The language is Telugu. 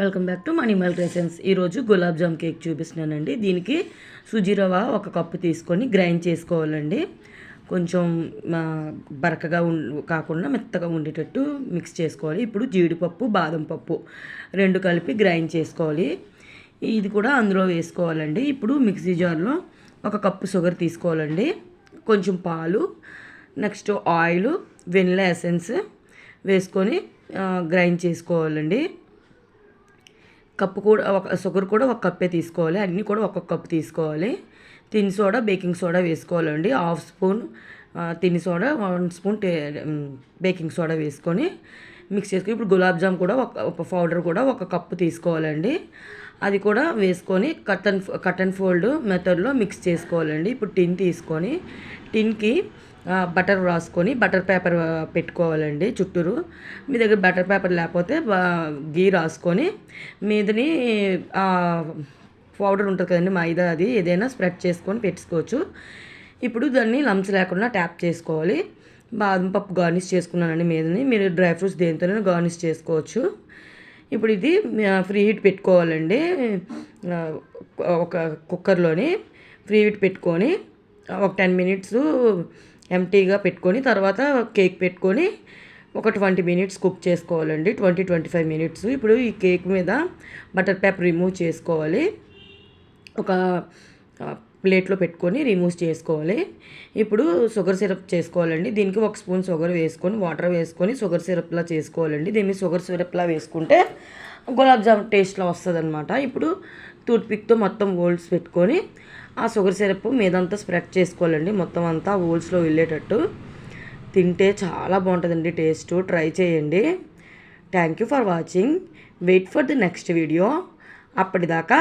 Welcome back to మణిమల్ క్రెసెన్స్. ఈరోజు గులాబ్ జామ్ కేక్ చూపిస్తున్నానండి. దీనికి సుజీ రవ ఒక కప్పు తీసుకొని గ్రైండ్ చేసుకోవాలండి. కొంచెం బరకగా కాకుండా మెత్తగా ఉండేటట్టు మిక్స్ చేసుకోవాలి. ఇప్పుడు జీడిపప్పు బాదం పప్పు రెండు కలిపి గ్రైండ్ చేసుకోవాలి. ఇది కూడా అందులో వేసుకోవాలండి. ఇప్పుడు మిక్సీ జార్లో ఒక కప్పు షుగర్ తీసుకోవాలండి. కొంచెం పాలు నెక్స్ట్ ఆయిల్ వెనిలా ఎసెన్స్ వేసుకొని గ్రైండ్ చేసుకోవాలండి. కప్పు కూడా ఒక షుగర్ కూడా ఒక కప్పే తీసుకోవాలి. అన్నీ కూడా ఒక్కొక్క కప్పు తీసుకోవాలి. తిని సోడా బేకింగ్ సోడా వేసుకోవాలండి. హాఫ్ స్పూన్ ఆ, తిని soda one spoon baking soda వేసుకొని మిక్స్ చేసుకుని ఇప్పుడు గులాబ్ జామ్ కూడా ఒక ఒక పౌడర్ కూడా ఒక కప్పు తీసుకోవాలండి. అది కూడా వేసుకొని కటన్ అండ్ అండ్ ఫోల్డ్ మెథడ్లో మిక్స్ చేసుకోవాలండి. ఇప్పుడు టిన్ తీసుకొని టిన్కి బటర్ రాసుకొని బటర్ పేపర్ పెట్టుకోవాలండి చుట్టూరు. మీ దగ్గర బటర్ పేపర్ లేకపోతే గీ రాసుకొని మీదని పౌడర్ ఉంటుంది కదండి మైదా అది ఏదైనా స్ప్రెడ్ చేసుకొని పెట్టుకోవచ్చు. ఇప్పుడు దాన్ని లంప్స్ లేకుండా ట్యాప్ చేసుకోవాలి. బాదం పప్పు గార్నిష్ చేసుకున్నానండి మీదని. మీరు డ్రై ఫ్రూట్స్ దేనితోనైనా గార్నిష్ చేసుకోవచ్చు. ఇప్పుడు ఇది ఫ్రీ హీట్ పెట్టుకోవాలండి. ఒక కుక్కర్లోని ఫ్రీ హీట్ పెట్టుకొని ఒక టెన్ మినిట్స్ ఎంటీగా పెట్టుకొని తర్వాత కేక్ పెట్టుకొని ఒక ట్వంటీ మినిట్స్ కుక్ చేసుకోవాలండి. Twenty twenty five minutes. ఇప్పుడు ఈ కేక్ మీద బటర్ పేపర్ రిమూవ్ చేసుకోవాలి. ఒక ప్లేట్లో పెట్టుకొని రిమూవ్ చేసుకోవాలి. ఇప్పుడు షుగర్ సిరప్ చేసుకోవాలండి. దీనికి ఒక స్పూన్ షుగర్ వేసుకొని వాటర్ వేసుకొని షుగర్ సిరప్లా చేసుకోవాలండి. దీన్ని షుగర్ సిరప్లా వేసుకుంటే గులాబ్ జామ్ టేస్ట్లో వస్తుంది అనమాట ఇప్పుడు టూత్పిక్తో మొత్తం హోల్స్ పెట్టుకొని ఆ షుగర్ సిరప్ మీదంతా స్ప్రెడ్ చేసుకోవాలండి. మొత్తం అంతా హోల్స్లో వెళ్ళేటట్టు. తింటే చాలా బాగుంటుందండి టేస్ట్. ట్రై చేయండి. Thank you for watching. Wait for the next video. అప్పటిదాకా